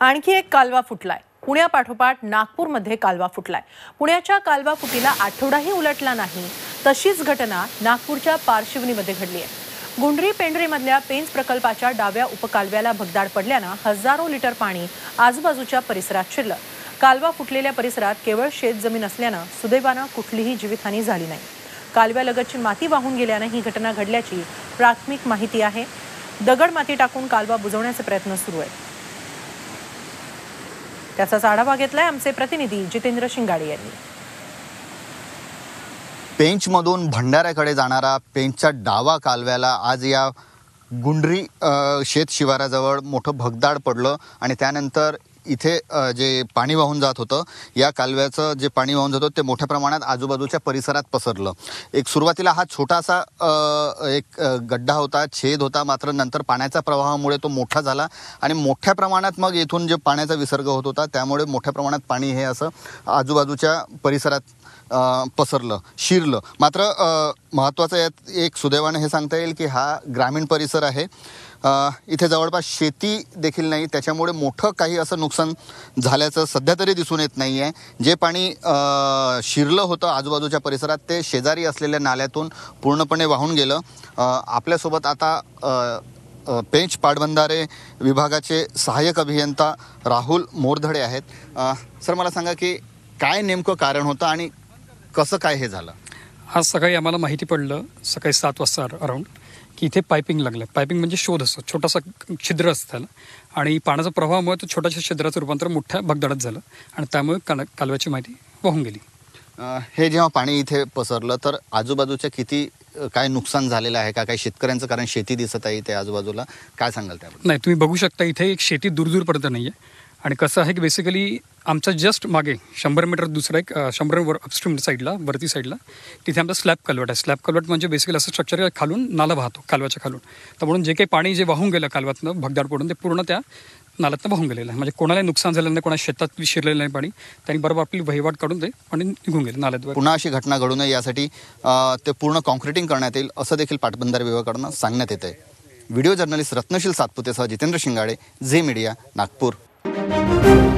आणखी एक कालवा फुटलाय. पुण्यापाठोपाठ नागपूरमध्ये कालवा फुटलाय. पुण्याच्या कालवा फुटीला आठवडाही उलटला नाही. तशीच घटना नागपूरच्या पारशिवनीमध्ये घडली आहे गुंडरी पेंढरेमधल्या पेंच प्रकल्पाच्या डाव्या उपकालव्याला भगदाड पडल्यानं हजारो लिटर पाणी आजूबाजूच्या परिसरात शिरलं. कालवा फुटलेल्या परिसरात केवळ शेतजमीन असल्यानं सुदैवानं कुठलीही जीवितहानी झाली नाही. कालव्यालगतची माती वाहून गेल्यानं ही घटना घडल्याची प्राथमिक माहिती आहे. दगड माती टाकून कालवा बुजवण्याचे प्रयत्न सुरू आहेत. त्याचाच आढावा घेतलाय आमचे प्रतिनिधी जितेंद्र शिंगाडे यांनी. पेंचमधून भंडाऱ्याकडे जाणारा पेंचच्या डावा कालव्याला आज या गुंडरी शेत शिवाराजवळ मोठं भगदाड पडलं आणि त्यानंतर इथे जे पाणी वाहून जात होतं या कालव्याचं जे पाणी वाहून जात होतं ते मोठ्या प्रमाणात आजूबाजूच्या परिसरात पसरलं. एक सुरुवातीला हा छोटासा एक गड्डा होता छेद होता मात्र नंतर पाण्याच्या प्रवाहामुळे तो मोठा झाला आणि मोठ्या प्रमाणात मग येथून जे पाण्याचा विसर्ग होत होता त्यामुळे मोठ्या प्रमाणात पाणी हे असं आजूबाजूच्या परिसरात पसरलं शिरलं. मात्र महत्त्वाचं यात एक सुदैवानं हे सांगता येईल की हा ग्रामीण परिसर आहे. इथे जवळपास शेती देखील नाही. त्याच्यामुळे मोठं काही असं नुकसान झाल्याचं सध्या तरी दिसून येत नाही आहे जे पाणी शिरलं होतं आजूबाजूच्या परिसरात ते शेजारी असलेल्या नाल्यातून पूर्णपणे वाहून गेलं. आपल्यासोबत आता पेंच पाटबंधारे विभागाचे सहाय्यक अभियंता राहुल मोरधडे आहेत. सर मला सांगा की काय नेमकं कारण होतं आणि कसं काय हे झालं? आज सकाळी आम्हाला माहिती पडलं सकाळी सात वाजता अराऊंड की इथे पायपिंग लागलं. पायपिंग म्हणजे शोध असतो. छोटासा छिद्र असतं त्याला. आणि पाण्याच्या प्रवाहामुळे तो छोट्याशा छिद्राचं रूपांतर मोठ्या भगदाडात झालं. आणि त्यामुळे काल कालव्याची माहिती वाहून गेली. हे जेव्हा पाणी इथे पसरलं तर आजूबाजूच्या किती काय नुकसान झालेलं आहे? का काही शेतकऱ्यांचं कारण शेती दिसत आहे इथे आजूबाजूला? काय सांगाल त्याबद्दल? नाही तुम्ही बघू शकता इथे एक शेती दूरदूरपर्यंत नाही आहे आणि कसं आहे की बेसिकली आमच्या जस्ट मागे शंभर मीटर दुसरा एक शंभर वर अपस्ट्रीम साईडला वरती साईडला तिथे आमचा स्लॅब कलवट आहे. स्लॅब कलवट म्हणजे बेसिकली असं स्ट्रक्चर खालून नाला वाहतो कालव्याच्या खालून. तर म्हणून जे काही पाणी जे वाहून गेलं कालव्यातनं भगदाड पडून ते पूर्ण त्या नाल्यातनं वाहून गेलेलं आहे. म्हणजे कोणालाही नुकसान झालेलं नाही कोणा शेतात शिरलेलं नाही पाणी त्यांनी बरोबर आपली वहिवाट काढून ते पाणी निघून गेले नाल्यात पुन्हा अशी घटना घडू नये यासाठी ते पूर्ण कॉन्क्रिटिंग करण्यात येईल असं देखील पाटबंधारे विभागाकडून सांगण्यात येत आहे video journalist Ratnashil सातपुतेसह Jitendra Shingade Zee media Nagpur. Thank you.